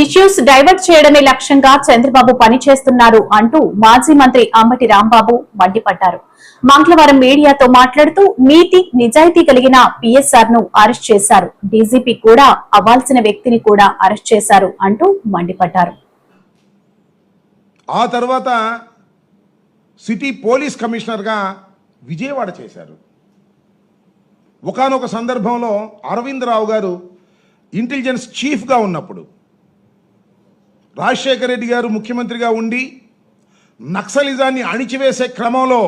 Issues divert చేయడమే లక్ష్యంగా చంద్రబాబు పనిచేస్తున్నారు అంటూ మాజీ మంత్రి అంబటి రాంబాబు మండిపడ్డారు. మంగళవారం మీడియాతో మాట్లాడుతూ నీతి నిజాయితీ కలిగిన పిఎస్ఆర్ను అరెస్ట్ చేశారు. డీజీపీ కూడా అవ్వాల్సిన వ్యక్తిని కూడా అరెస్ట్ చేశారు అంటూ మండిపడ్డారు. ఆ తర్వాత సిటీ పోలీస్ కమిషనర్గా విజయవాడ చేశారు. ఒకానొక సందర్భంలో అరవింద్ రావు గారు ఇంటెలిజెన్స్ చీఫ్గా ఉన్నప్పుడు రాజశేఖర రెడ్డి గారు ముఖ్యమంత్రిగా ఉండి నక్సలిజాన్ని అణిచివేసే క్రమంలో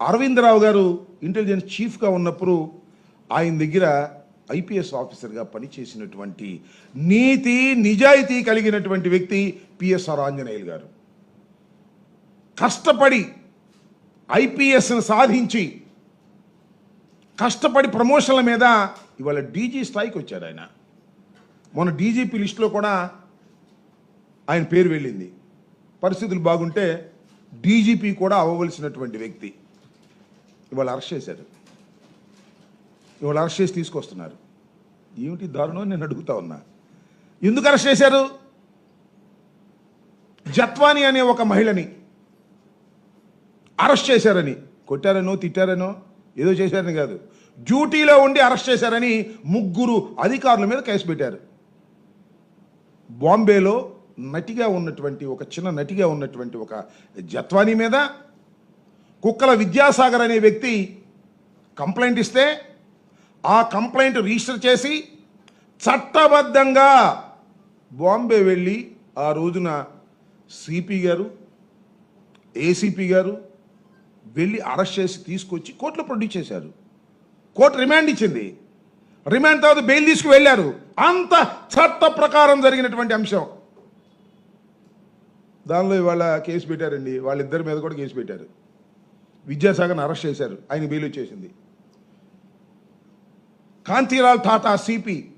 అరవిందరావు గారు ఇంటెలిజెన్స్ చీఫ్గా ఉన్నప్పుడు ఆయన దగ్గర ఐపీఎస్ ఆఫీసర్గా పనిచేసినటువంటి నీతి నిజాయితీ కలిగినటువంటి వ్యక్తి పిఎస్ఆర్ ఆంజనేయులు గారు. కష్టపడి ఐపీఎస్ను సాధించి కష్టపడి ప్రమోషన్ల మీద ఇవాళ డీజీ స్థాయికి వచ్చాడు ఆయన. మొన్న డీజీపీ లిస్టులో కూడా ఆయన పేరు వెళ్ళింది. పరిస్థితులు బాగుంటే డీజీపీ కూడా అవ్వవలసినటువంటి వ్యక్తి. ఇవాళ అరెస్ట్ చేశారు ఇవాళ అరెస్ట్ చేసి తీసుకొస్తున్నారు. ఏమిటి దారుణం నేను అడుగుతా ఉన్నా. ఎందుకు అరెస్ట్ చేశారు? జత్వాని అనే ఒక మహిళని అరెస్ట్ చేశారని. కొట్టారనో తిట్టారనో ఏదో చేశారని కాదు. డ్యూటీలో ఉండి అరెస్ట్ చేశారని ముగ్గురు అధికారుల మీద కేసు పెట్టారు. బాంబేలో నటిగా ఉన్నటువంటి ఒక చిన్న నటిగా ఉన్నటువంటి ఒక జత్వాని మీద కుక్కల విద్యాసాగర్ అనే వ్యక్తి కంప్లైంట్ ఇస్తే ఆ కంప్లైంట్ రిజిస్టర్ చేసి చట్టబద్ధంగా బాంబే వెళ్ళి ఆ రోజున సిపి గారు ఏసీపీ గారు వెళ్ళి అరెస్ట్ చేసి తీసుకొచ్చి కోర్టులో ప్రొడ్యూస్ చేశారు. కోర్టు రిమాండ్ ఇచ్చింది. రిమాండ్ తర్వాత బెయిల్ తీసుకు వెళ్ళారు. అంత చట్ట ప్రకారం జరిగినటువంటి అంశం. దానిలో ఇవాళ కేసు పెట్టారండి. వాళ్ళిద్దరి మీద కూడా కేసు పెట్టారు. విద్యాసాగర్ని అరెస్ట్ చేశారు. ఆయన బెయిల్ వచ్చేసింది. కాంతిలాల్ టాటా సిపి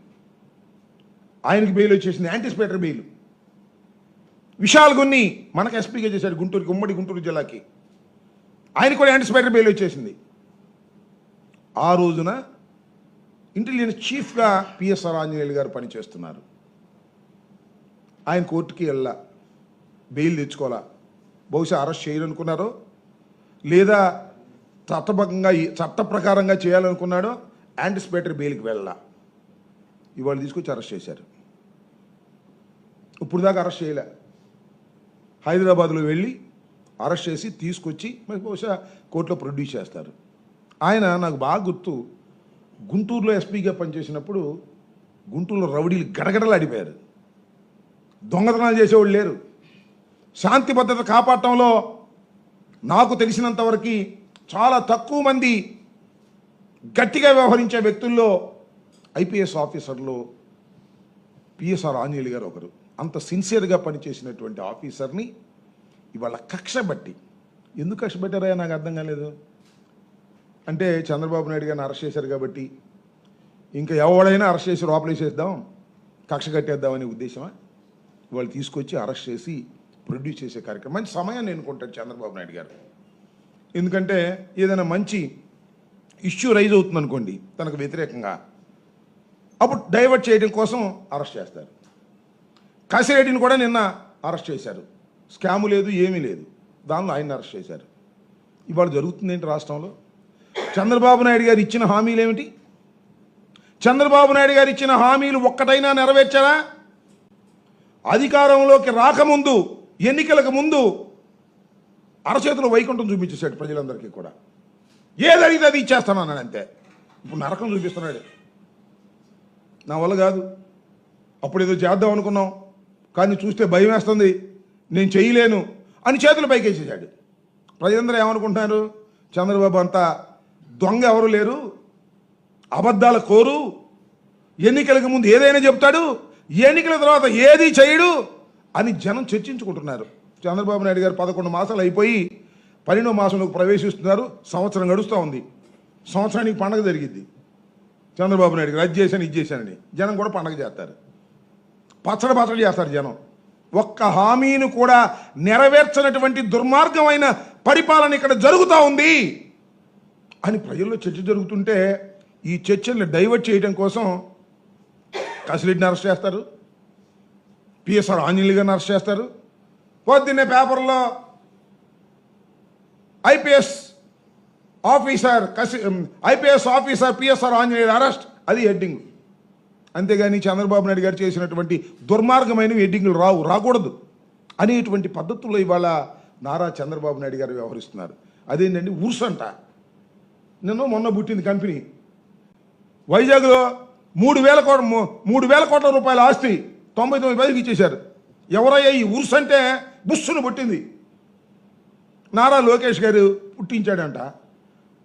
ఆయనకి బెయిల్ వచ్చేసింది. Anticipatory bail. విశాల్ గున్ని మనకు ఎస్పీగా చేశారు గుంటూరుకి ఉమ్మడి గుంటూరు జిల్లాకి. ఆయన కూడా యాంటిసిపేటర్ బెయిల్ వచ్చేసింది. ఆ రోజున ఇంటెలిజెన్స్ చీఫ్గా పిఎస్ఆర్ ఆంజనేయులు గారు పనిచేస్తున్నారు. ఆయన కోర్టుకి వెళ్ళా. బెయిల్ తెచ్చుకోవాలా? బహుశా అరెస్ట్ చేయాలనుకున్నారో? లేదా చట్టబద్ధంగా చట్ట ప్రకారంగా చేయాలనుకున్నాడో? యాంటిసిపేటరీ బెయిల్కి వెళ్ళా. ఇవాళ తీసుకొచ్చి అరెస్ట్ చేశారు. ఇప్పుడు దాకా అరెస్ట్ చేయలే. హైదరాబాద్లో వెళ్ళి అరెస్ట్ చేసి తీసుకొచ్చి మరి బహుశా కోర్టులో ప్రొడ్యూస్ చేస్తారు. ఆయన నాకు బాగా గుర్తు. గుంటూరులో ఎస్పీగా పనిచేసినప్పుడు గుంటూరులో రౌడీలు గడగడలు అడిపారు దొంగతనాలు చేసేవాళ్ళు లేరు. శాంతి భద్రత కాపాడటంలో నాకు తెలిసినంతవరకు చాలా తక్కువ మంది గట్టిగా వ్యవహరించే వ్యక్తుల్లో ఐపీఎస్ ఆఫీసర్లు పిఎస్ఆర్ ఆంజనేయులు గారు ఒకరు. అంత సిన్సియర్గా పనిచేసినటువంటి ఆఫీసర్ని ఇవాళ కక్ష బట్టి. ఎందుకు కక్ష పెట్టారా నాకు అర్థం కాలేదు. అంటే చంద్రబాబు నాయుడు గారిని అరెస్ట్ చేశారు కాబట్టి ఇంకా ఎవడైనా అరెస్ట్ చేసి లోపలేసేద్దాం కక్ష కట్టేద్దామనే ఉద్దేశమా? వాళ్ళు తీసుకొచ్చి అరెస్ట్ చేసి ప్రొడ్యూస్ చేసే కార్యక్రమం. మంచి సమయాన్ని ఎన్నుకుంటాడు చంద్రబాబు నాయుడు గారు. ఎందుకంటే ఏదైనా మంచి ఇష్యూ రైజ్ అవుతుంది అనుకోండి తనకు వ్యతిరేకంగా అప్పుడు డైవర్ట్ చేయడం కోసం అరెస్ట్ చేస్తారు. కాసిరెడ్డిని కూడా నిన్న అరెస్ట్ చేశారు. స్కాము లేదు ఏమీ లేదు. దానిలో ఆయన అరెస్ట్ చేశారు. ఇవాళ జరుగుతుంది ఏంటి రాష్ట్రంలో? చంద్రబాబు నాయుడు గారు ఇచ్చిన హామీలు ఏమిటి? చంద్రబాబు నాయుడు గారు ఇచ్చిన హామీలు ఒక్కటైనా నెరవేర్చారా? అధికారంలోకి రాకముందు ఎన్నికలకు ముందు అరచేతులు వైకుంఠం చూపించేశాడు ప్రజలందరికీ కూడా. ఏది అడిగితే అది ఇచ్చేస్తాను అన్నాడు అంతే. ఇప్పుడు నరకం చూపిస్తున్నాడు. నా వల్ల కాదు. అప్పుడు ఏదో చేద్దాం అనుకున్నాం. కానీ చూస్తే భయం వేస్తుంది. నేను చేయలేను అని చేతులు పైకేసేసాడు ప్రజలందరూ ఏమనుకుంటున్నారు? చంద్రబాబు అంతా దొంగ ఎవరు లేరు? అబద్ధాల కోరు. ఎన్నికలకు ముందు ఏదైనా చెప్తాడు ఎన్నికల తర్వాత ఏది చేయడు అని జనం చర్చించుకుంటున్నారు. చంద్రబాబు నాయుడు గారు పదకొండు మాసాలు అయిపోయి పన్నెండో మాసంలోకి ప్రవేశిస్తున్నారు. సంవత్సరం గడుస్తూ ఉంది. సంవత్సరానికి పండగ జరిగింది. చంద్రబాబు నాయుడు గారు అది చేశాను ఇది చేశానని. జనం కూడా పండగ చేస్తారు. పచ్చడి పచ్చడి చేస్తారు జనం. ఒక్క హామీని కూడా నెరవేర్చనటువంటి దుర్మార్గమైన పరిపాలన ఇక్కడ జరుగుతూ ఉంది. అని ప్రజల్లో చర్చ జరుగుతుంటే ఈ చర్చల్ని డైవర్ట్ చేయడం కోసం కసిరెడ్డిని అరెస్ట్ చేస్తారు. పిఎస్ఆర్ ఆంజనేయులు గారిని అరెస్ట్ చేస్తారు. పొద్దున్నే పేపర్లో IPS officer Kasi IPS officer PSR Anjaneyulu arrest అది హెడ్డింగ్. అంతేగాని చంద్రబాబు నాయుడు గారు చేసినటువంటి దుర్మార్గమైన హెడ్డింగ్లు రావు రాకూడదు అనేటువంటి పద్ధతుల్లో ఇవాళ నారా చంద్రబాబు నాయుడు గారు వ్యవహరిస్తున్నారు. అదేంటండి ఉర్సంట నిన్న మొన్న పుట్టింది కంపెనీ. వైజాగ్లో మూడు వేల కోట్ల మూ- మూడు వేల కోట్ల రూపాయల ఆస్తి తొంభై తొమ్మిది పైకి ఇచ్చేశారు. ఎవరయ్యా ఈ ఉర్స్ అంటే బుస్సును పుట్టింది. నారా లోకేష్ గారు పుట్టించాడంట.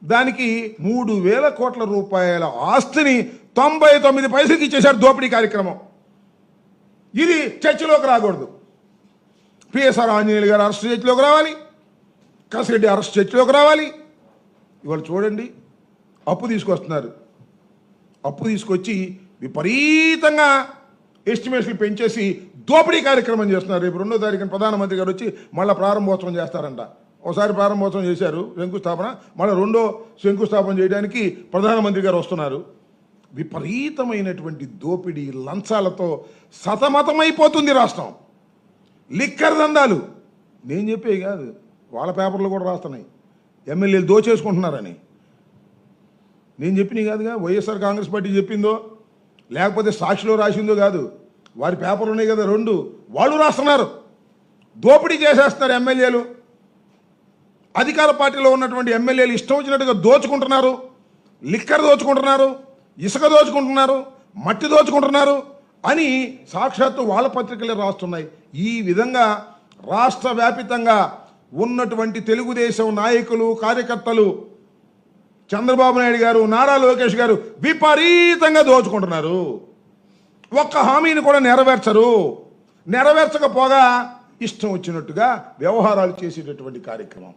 దానికి మూడు వేల కోట్ల రూపాయల ఆస్తిని తొంభై తొమ్మిది పైసలకి ఇచ్చేశారు దోపిడీ కార్యక్రమం. ఇది చర్చలోకి రాకూడదు. పిఎస్ఆర్ ఆంజనేయులు గారు అరెస్ట్ చర్చలోకి రావాలి. కసిరెడ్డి అరెస్ట్ చర్చలోకి రావాలి. ఇవాళ చూడండి అప్పు తీసుకొస్తున్నారు. అప్పు తీసుకొచ్చి విపరీతంగా ఎస్టిమేషన్లు పెంచేసి దోపిడీ కార్యక్రమం చేస్తున్నారు. రేపు రెండో తారీఖున ప్రధానమంత్రి గారు వచ్చి మళ్ళీ ప్రారంభోత్సవం చేస్తారంట. ఒకసారి ప్రారంభోత్సవం చేశారు శంకుస్థాపన మళ్ళీ రెండో శంకుస్థాపన చేయడానికి ప్రధానమంత్రి గారు వస్తున్నారు. విపరీతమైనటువంటి దోపిడీ లంచాలతో సతమతమైపోతుంది రాష్ట్రం. లిక్కర్ దందాలు. నేను చెప్పే కాదు వాళ్ళ పేపర్లు కూడా రాస్తున్నాయి. ఎమ్మెల్యేలు దోచేసుకుంటున్నారని. నేను చెప్పినవి కాదుగా వైఎస్ఆర్ కాంగ్రెస్ పార్టీ చెప్పిందో లేకపోతే సాక్షిలో రాసిందో కాదు. వారి పేపర్లు ఉన్నాయి కదా రెండు వాళ్ళు రాస్తున్నారు. దోపిడీ చేసేస్తున్నారు ఎమ్మెల్యేలు. అధికార పార్టీలో ఉన్నటువంటి ఎమ్మెల్యేలు ఇష్టం వచ్చినట్టుగా దోచుకుంటున్నారు. లిక్కర్ దోచుకుంటున్నారు ఇసుక దోచుకుంటున్నారు మట్టి దోచుకుంటున్నారు అని సాక్షాత్తు వాళ్ళ పత్రికలే రాస్తున్నాయి. ఈ విధంగా రాష్ట్ర వ్యాపితంగా ఉన్నటువంటి తెలుగుదేశం నాయకులు కార్యకర్తలు చంద్రబాబు నాయుడు గారు నారా లోకేష్ గారు విపరీతంగా దోచుకుంటున్నారు. ఒక్క హామీని కూడా నెరవేర్చరు. నెరవేర్చకపోగా ఇష్టం వచ్చినట్టుగా వ్యవహారాలు చేసేటటువంటి కార్యక్రమం.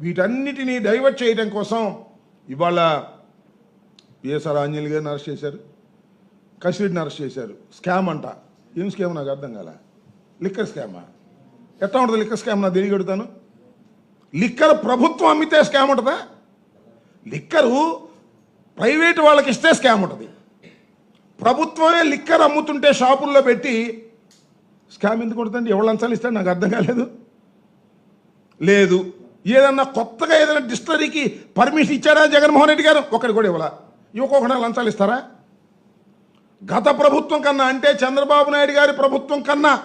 వీటన్నిటినీ డైవర్ట్ చేయడం కోసం ఇవాళ పిఎస్ఆర్ ఆంజనేయులు గారిని అరెస్ట్ చేశారు. కసిరెడ్డిని అరెస్ట్ చేశారు. స్కామ్ అంట. ఏం స్కామ్ నాకు అర్థం కాల? లిక్కర్ స్కామా? ఎట్లా ఉంటుంది లిక్కర్ స్కామ్? నా తెలియగడుగుతాను లిక్కర్ ప్రభుత్వం అమ్మితే స్కామ్ ఉంటుందా? లిక్కరు ప్రైవేట్ వాళ్ళకి ఇస్తే స్కామ్ ఉంటుంది. ప్రభుత్వమే లిక్కర్ అమ్ముతుంటే షాపుల్లో పెట్టి స్కామ్ ఎందుకు ఉంటుందండి? ఎవరు లంచాలు ఇస్తాడు నాకు అర్థం కాలేదు. లేదు. ఏదన్నా కొత్తగా ఏదైనా డిస్టరీకి పర్మిషన్ ఇచ్చారా జగన్మోహన్ రెడ్డి గారు? ఒకటి కూడా ఇవ్వాల? ఇవ్వకుండా లంచాలు ఇస్తారా? గత ప్రభుత్వం కన్నా అంటే చంద్రబాబు నాయుడు గారి ప్రభుత్వం కన్నా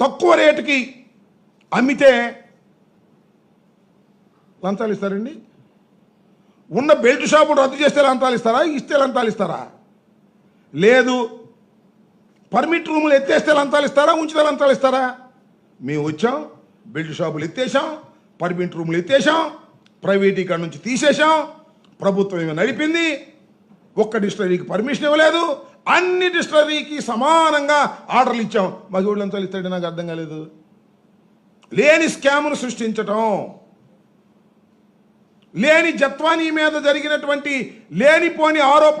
తక్కువ రేటుకి అమ్మితే లంచాలు ఇస్తారండి? ఉన్న బెల్ట్ షాపులు రద్దు చేస్తే లంచాలు ఇస్తారా? ఇస్తే లంచాలు ఇస్తారా? లేదు. పర్మిట్ రూములు ఎత్తేస్తే లంచాలు ఇస్తారా? ఉంచితే లంచాలు ఇస్తారా? మేము వచ్చాం బెల్ట్ షాపులు ఎత్తేసాం పర్మిట్ రూములు ఎత్తేసాం ప్రైవేట్ ఇక్కడ నుంచి తీసేసాం ప్రభుత్వం ఏమో నడిపింది ఒక్క డిస్టరీకి పర్మిషన్ ఇవ్వలేదు అన్ని డిస్టరీకి సమానంగా ఆర్డర్లు ఇచ్చాం. మాకు ఎవరు లంచాలు ఇస్తాడు నాకు అర్థం కాలేదు. లేని స్కామ్ను సృష్టించటం. లేని జత్వానీ మీద జరిగినటువంటి లేనిపోని ఆరోపణ